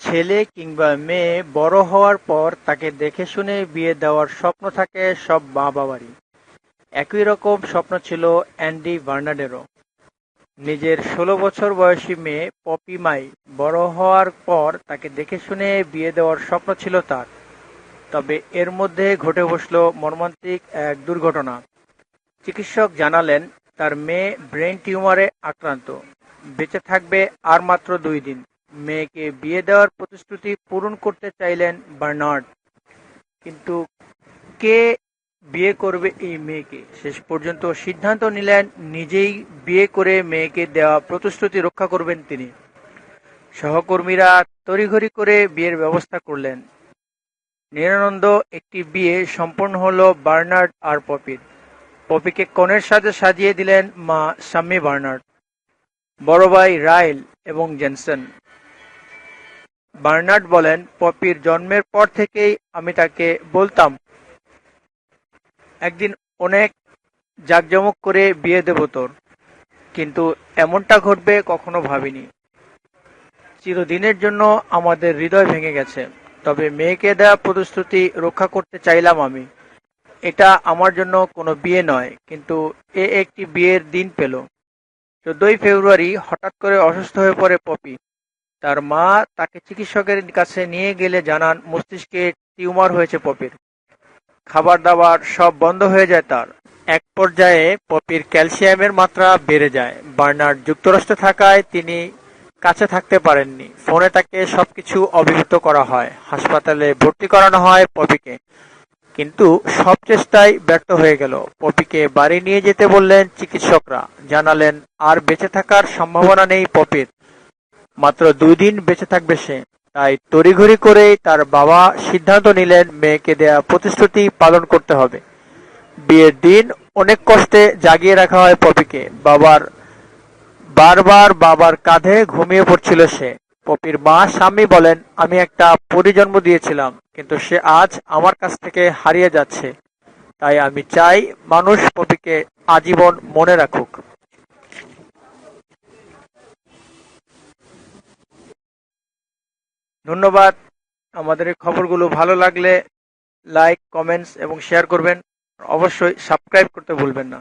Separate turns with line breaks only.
ছেলে কিংবা মেয়ে বড় হওয়ার পর তাকে দেখে শুনে বিয়ে দেওয়ার স্বপ্ন থাকে সব মা-বাবারই। একই রকম স্বপ্ন ছিল অ্যান্ডি বার্নার্ডেরও। নিজের ষোলো বছর বয়সী মেয়ে পপি মাই বড় হওয়ার পর তাকে দেখে শুনে বিয়ে দেওয়ার স্বপ্ন ছিল তার। তবে এর মধ্যে ঘটে বসল মর্মান্তিক এক দুর্ঘটনা। চিকিৎসক জানালেন, তার মেয়ে ব্রেন টিউমারে আক্রান্ত। বেঁচে থাকবে আর মাত্র দুই দিন। মেয়েকে বিয়ে দেওয়ার প্রতিশ্রুতি পূরণ করতে চাইলেন বার্নার্ড। কিন্তু কে বিয়ে করবে এই মেয়েকে? শেষ পর্যন্ত সিদ্ধান্ত নিলেন নিজেই বিয়ে করে মেয়েকে দেওয়া প্রতিশ্রুতি রক্ষা করবেন তিনি। সহকর্মীরা তড়িঘড়ি করে বিয়ের ব্যবস্থা করলেন। নিরানন্দ একটি বিয়ে সম্পন্ন হলো বার্নার্ড আর পপির। পপিকে কনের সাথে সাজিয়ে দিলেন মা সাম্মি বার্নার্ড, বড় ভাই রাইল এবং জেনসন। বার্নার্ড বলেন, পপির জন্মের পর থেকেই আমি তাকে বলতাম, একদিন অনেক জাঁকজমক করে বিয়ে দেব তোর। কিন্তু এমনটা ঘটবে কখনো ভাবিনি। চিরদিনের জন্য আমাদের হৃদয় ভেঙে গেছে। তবে মেয়েকে দেওয়া প্রতিশ্রুতি রক্ষা করতে চাইলাম আমি। এটা আমার জন্য কোনো বিয়ে নয়, কিন্তু এ একটি বিয়ের দিন পেল। চোদ্দই ফেব্রুয়ারি হঠাৎ করে অসুস্থ হয়ে পড়ে পপি। তার মা তাকে চিকিৎসকের কাছে নিয়ে গেলে জানান, মস্তিষ্কে টিউমার হয়েছে পপির। খাবার দাবার সব বন্ধ হয়ে যায় তার। এক পর্যায়ে পপির ক্যালসিয়ামের মাত্রা বেড়ে যায়। বার্নার্ড যুক্তরাষ্ট্রে থাকায় তিনি কাছে থাকতে পারেননি। ফোনে তাকে সবকিছু অবহিত করা হয়। হাসপাতালে ভর্তি করানো হয় পপিকে। কিন্তু সব চেষ্টাই ব্যর্থ হয়ে গেল। পপিকে বাড়ি নিয়ে যেতে বললেন চিকিৎসকরা। জানালেন, আর বেঁচে থাকার সম্ভাবনা নেই পপির। মাত্র দুই দিন বেঁচে থাকবে সে। তাই তড়িঘড়ি করেই তার বাবা সিদ্ধান্ত নিলেন মেয়েকে দেয়া প্রতিশ্রুতি পালন করতে হবে। বিয়ের দিন অনেক কষ্টে জাগিয়ে রাখা হয় পপিকে। বাবার বারবার বাবার কাঁধে ঘুমিয়ে পড়ছিল সে। পপির মা স্বামী বলেন, আমি একটা পরিজন্ম দিয়েছিলাম, কিন্তু সে আজ আমার কাছ থেকে হারিয়ে যাচ্ছে। তাই আমি চাই মানুষ পপিকে আজীবন মনে রাখুক। ধন্যবাদ। আমাদের এই খবরগুলো ভালো লাগলে লাইক কমেন্টস এবং শেয়ার করবেন। অবশ্যই সাবস্ক্রাইব করতে ভুলবেন না।